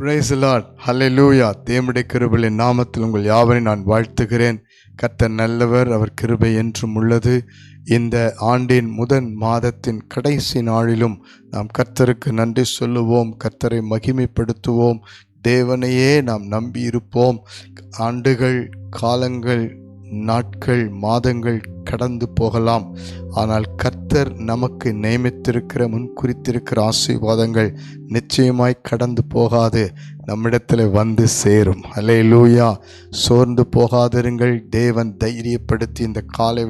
Brace Lord ஹalleluya தேவனுடைய கிருபலின் நாமத்தில் உங்கள் யாவரையும் நான் வாழ்த்துகிறேன். கர்த்தர் நல்லவர் அவர் கிருபை என்றும் உள்ளது. இந்த ஆண்டின் முதன் மாதத்தின் கடைசி நாளிலும் நாம் கர்த்தருக்கு நன்றி சொல்லுவோம் கர்த்தரை மகிமைப்படுத்துவோம். தேவனையே நாம் நம்பியிருப்போம் ஆண்டுகள் காலங்கள் நாட்கள் மாதங்கள் கடந்து போகலாம். ஆனால் கர்த்தர் நமக்கு நியமித்திருக்கிற முன்குறித்திருக்கிற ஆசீர்வாதங்கள் நிச்சயமாய் கடந்து போகாது. நம்மிடத்தில் வந்து சேரும். அலே லூயா சோர்ந்து போகாதிருங்கள். தேவன் தைரியப்படுத்தி இந்த காலை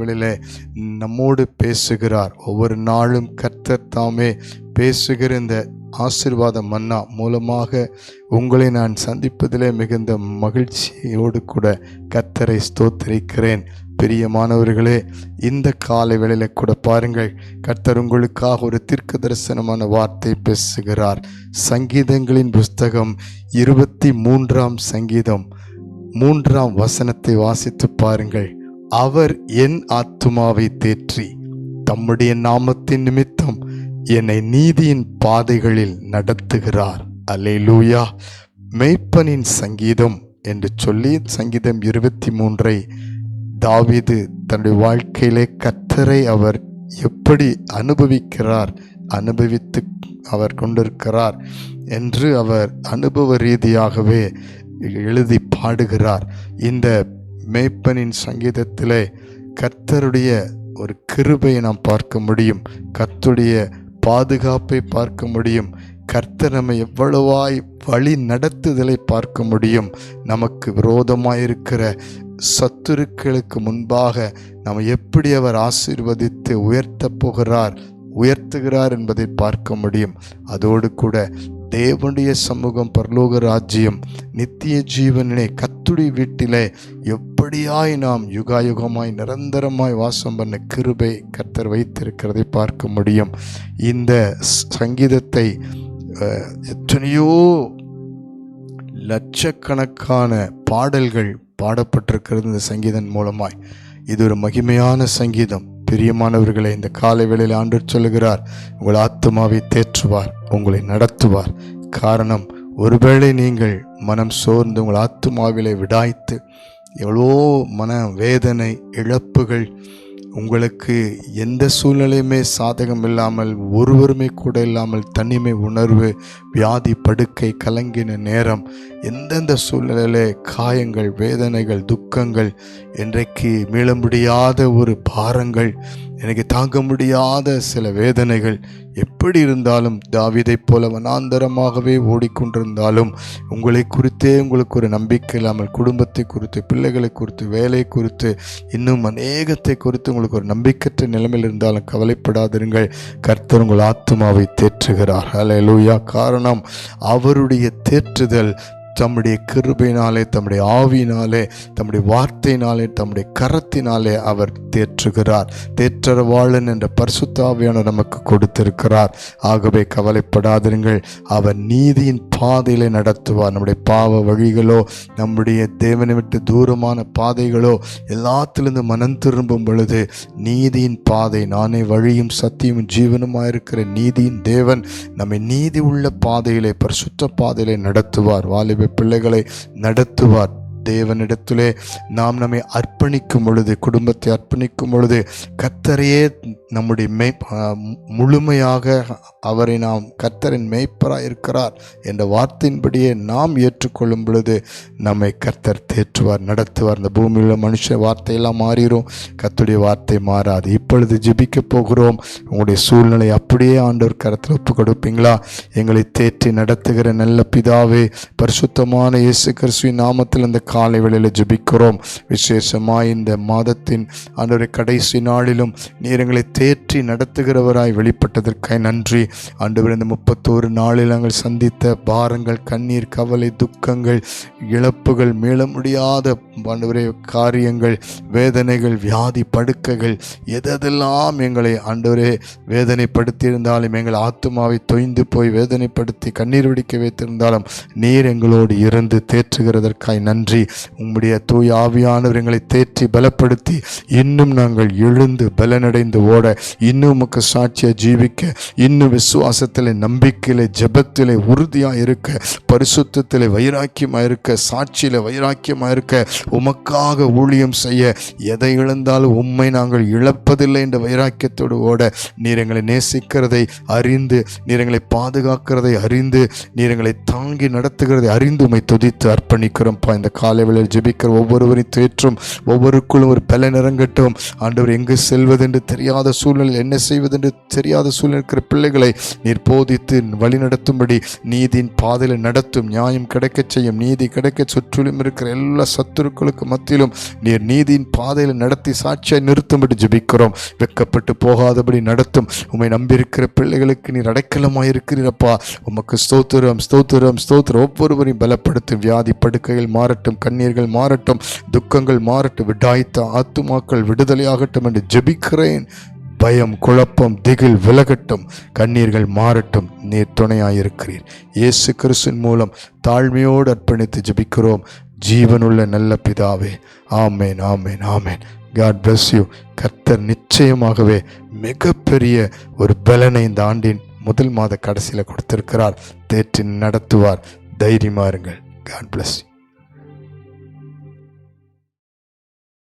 நம்மோடு பேசுகிறார். ஒவ்வொரு நாளும் கர்த்தர் தாமே பேசுகிற இந்த ஆசிர்வாத மன்னா மூலமாக உங்களை நான் சந்திப்பதிலே மிகுந்த மகிழ்ச்சியோடு கூட கர்த்தரை ஸ்தோத்திரிக்கிறேன். பிரியமானவர்களே இந்த காலை வேளையில் கூட பாருங்கள் கர்த்தர் உங்களுக்காக ஒரு தீர்க்க தரிசனமான வார்த்தை பேசுகிறார். சங்கீதங்களின் புஸ்தகம் இருபத்தி மூன்றாம் சங்கீதம் மூன்றாம் வசனத்தை வாசித்து பாருங்கள். அவர் என் ஆத்துமாவை தேற்றி தம்முடைய நாமத்தின் நிமித்தம் என்னை நீதியின் பாதைகளில் நடத்துகிறார். அல்லேலூயா. மெய்ப்பனின் சங்கீதம் என்று சொல்லி சங்கீதம் இருபத்தி மூன்றை தாவீது தன்னுடைய வாழ்க்கையிலே கத்தரை அவர் எப்படி அனுபவிக்கிறார் அனுபவித்து அவர் கொண்டிருக்கிறார் என்று அவர் அனுபவ ரீதியாகவே எழுதி பாடுகிறார். இந்த மேய்ப்பனின் சங்கீதத்திலே கர்த்தருடைய ஒரு கிருபையை நாம் பார்க்க முடியும் கர்த்துடைய பாதுகாப்பை பார்க்க முடியும் கர்த்தர் நம்மை எவ்வளவாய் வழி நடத்துதலை பார்க்க முடியும். நமக்கு விரோதமாயிருக்கிற சத்துருக்களுக்கு முன்பாக நம்ம எப்படி அவர் ஆசீர்வதித்து உயர்த்தப் போகிறார் உயர்த்துகிறார் என்பதை பார்க்க முடியும். அதோடு கூட தேவனுடைய சமூகம் பரலோக ராஜ்யம் நித்திய ஜீவனிலே கத்துடி வீட்டிலே எப்படியாய் நாம் யுகாயுகமாய் நிரந்தரமாய் வாசம் பண்ண கிருபை கர்த்தர் வைத்திருக்கிறதை பார்க்க முடியும். இந்த சங்கீதத்தை எத்தனையோ லட்சக்கணக்கான பாடல்கள் பாடப்பட்டிருக்கிறது இந்த சங்கீதன் மூலமாய். இது ஒரு மகிமையான சங்கீதம். பிரியமானவர்களை இந்த காலை வேளையில் ஆண்டு சொல்லுகிறார் உங்கள் ஆத்மாவை தேற்றுவார் உங்களை நடத்துவார். காரணம் ஒருவேளை நீங்கள் மனம் சோர்ந்து உங்கள் ஆத்மாவிலே விடாய்த்து எவ்வளோ மன வேதனை இழப்புகள் உங்களுக்கு எந்த சூழ்நிலையுமே சாதகம் இல்லாமல் ஒருவருமே கூட இல்லாமல் தனிமை உணர்வு வியாதி படுக்கை கலங்கின நேரம் எந்தெந்த சூழ்நிலையிலே காயங்கள் வேதனைகள் துக்கங்கள் இன்றைக்கு மீள முடியாத ஒரு பாரங்கள் எனக்கு தாங்க முடியாத சில வேதனைகள். எப்படி இருந்தாலும் தாவிதைப் போல வனாந்தரமாகவே ஓடிக்கொண்டிருந்தாலும் உங்களை குறித்தே உங்களுக்கு ஒரு நம்பிக்கை இல்லாமல் குடும்பத்தை குறித்து பிள்ளைகளை குறித்து வேலை குறித்து இன்னும் அநேகத்தை குறித்து உங்களுக்கு ஒரு நம்பிக்கற்ற நிலைமையில் இருந்தாலும் கவலைப்படாதிருங்கள். கர்த்தர் உங்கள் ஆத்மாவை தேற்றுகிறார். அலையலூயா காரணம் அவருடைய தேற்றுதல் தம்முடைய கிருபையினாலே தம்முடைய ஆவியினாலே தம்முடைய வார்த்தையினாலே தம்முடைய கரத்தினாலே அவர் தேற்றுகிறார். தேற்றரவாளன் என்ற பரிசுத்தாவியான நமக்கு கொடுத்திருக்கிறார். ஆகவே கவலைப்படாதிருங்கள். அவர் நீதியின் பாதையிலே நடத்துவார். நம்முடைய பாவ வழிகளோ நம்முடைய தேவனை விட்டு தூரமான பாதைகளோ எல்லாத்திலிருந்து மனம் திரும்பும் பொழுது நீதியின் பாதை நானே வழியும் சத்தியமும் ஜீவனுமாயிருக்கிற நீதியின் தேவன் நம்மை நீதி உள்ள பாதையிலே பரிசுத்த பாதையிலே நடத்துவார். வாலிப பிள்ளைகளை நடத்துவார். தேவனிடத்திலே நாம் நம்மை அர்ப்பணிக்கும் பொழுது குடும்பத்தை அர்ப்பணிக்கும் பொழுது கத்தரையே நம்முடைய மெய் முழுமையாக அவரை நாம் கர்த்தரின் மெய்ப்பராக இருக்கிறார் என்ற வார்த்தையின்படியே நாம் ஏற்றுக்கொள்ளும் பொழுது நம்மை கர்த்தர் தேற்றுவார் நடத்துவார். இந்த பூமியில் மனுஷ வார்த்தையெல்லாம் மாறிடும் கத்துடைய வார்த்தை மாறாது. இப்பொழுது ஜிபிக்க போகிறோம். உங்களுடைய சூழ்நிலை அப்படியே ஆண்டவர் கரத்தில் ஒப்பு கொடுப்பீங்களா? எங்களை தேற்றி நடத்துகிற நல்ல பிதாவே பரிசுத்தமான இயேசு கிறிஸ்துவின் நாமத்தில் இந்த காலை வேளையில் ஜபிக்கிறோம். விசேஷமாய் இந்த மாதத்தின் ஆண்டவரை கடைசி நாளிலும் நேரங்களை தேற்றி நடத்துகிறவராய் வெளிப்பட்டதற்காய் நன்றி. ஆண்டவர் இந்த முப்பத்தோரு நாளில் நாங்கள் சந்தித்த பாரங்கள் கண்ணீர் கவலை துக்கங்கள் இழப்புகள் மீள முடியாத ஆண்டவரே காரியங்கள் வேதனைகள் வியாதி படுக்கைகள் எதெல்லாம் எங்களை ஆண்டவரே வேதனைப்படுத்தியிருந்தாலும் எங்கள் ஆத்துமாவை தொய்ந்து போய் வேதனைப்படுத்தி கண்ணீர் வெடிக்க வைத்திருந்தாலும் நீர் எங்களோடு இருந்து தேற்றுகிறதற்காய் நன்றி. நன்றி உம்முடைய தூய் ஆவியானவர் எங்களை தேற்றி பலப்படுத்தி இன்னும் நாங்கள் எழுந்து பலனடைந்து ஓட இன்னும் உமக்கு சாட்சியாக ஜீவிக்க இன்னும் விசுவாசத்தில் நம்பிக்கையில ஜெபத்திலே உறுதியாக இருக்க பரிசுத்தத்தில் வைராக்கியமாக இருக்க சாட்சியில் வைராக்கியமாக இருக்க உமக்காக ஊழியம் செய்ய எதை இழந்தாலும் உம்மை நாங்கள் இழப்பதில்லை என்ற வைராக்கியத்தோடு ஓட நீர் எங்களை நேசிக்கிறதை அறிந்து நீர் எங்களை பாதுகாக்கிறதை அறிந்து நீர் எங்களை தாங்கி நடத்துகிறதை அறிந்து உம்மை துதித்து அர்ப்பணிக்கிறோம்ப்பா இந்த காலை வேளையில் ஜெபிக்கிற ஒவ்வொருவரையும் தேற்றும் ஒவ்வொருக்குள்ளும் ஒரு பல நிறங்கட்டும் ஆண்டவர் எங்கு செல்வதென்று தெரியாத சூழ்நிலையில் என்ன செய்வதென்று தெரியாத சூழ்நிலை இருக்கிற பிள்ளைகளை நீர் போதித்து வழிநடத்தும்படி நீதியின் பாதையில் நடத்தும் நியாயம் கிடைக்கச் செய்யும் நீதி கிடைக்க சுற்றிலும் இருக்கிற எல்லா சத்துருக்களுக்கு மத்தியிலும் நீர் நீதியின் பாதையில் நடத்தி சாட்சியை நிறுத்தும்படி ஜெபிக்கிறோம். வெக்கப்பட்டு போகாதபடி நடத்தும். உம்மை நம்பியிருக்கிற பிள்ளைகளுக்கு நீர் அடைக்கலமாக இருக்கிறீரப்பா உமக்கு ஸ்தோத்திரம் ஸ்தோத்திரம் ஸ்தோத்திரம். ஒவ்வொருவரையும் பலப்படுத்தும் வியாதி படுக்கையில் மாறட்டும். கண்ணீர்கள் மாறட்டும் துக்கங்கள் மாறட்டும் விடாய்த்த ஆத்துமாக்கள் விடுதலையாகட்டும் என்று ஜெபிக்கிறேன். பயம் குழப்பம் திகில் விலகட்டும் கண்ணீர்கள் மாறட்டும் நீர் துணையாயிருக்கிறீர். இயேசு கிறிஸ்துவின் மூலம் தாழ்மையோடு அர்ப்பணித்து ஜெபிக்கிறோம். ஜீவனுள்ள நல்ல பிதாவே ஆமேன் ஆமேன் ஆமேன். காட் பிளஸ் யூ கர்த்தர் நிச்சயமாகவே மிகப்பெரிய ஒரு பலனை இந்த ஆண்டின் முதல் மாத கடைசியில் கொடுத்திருக்கிறார். தேற்றி நடத்துவார். தைரியமா இருங்கள். God bless you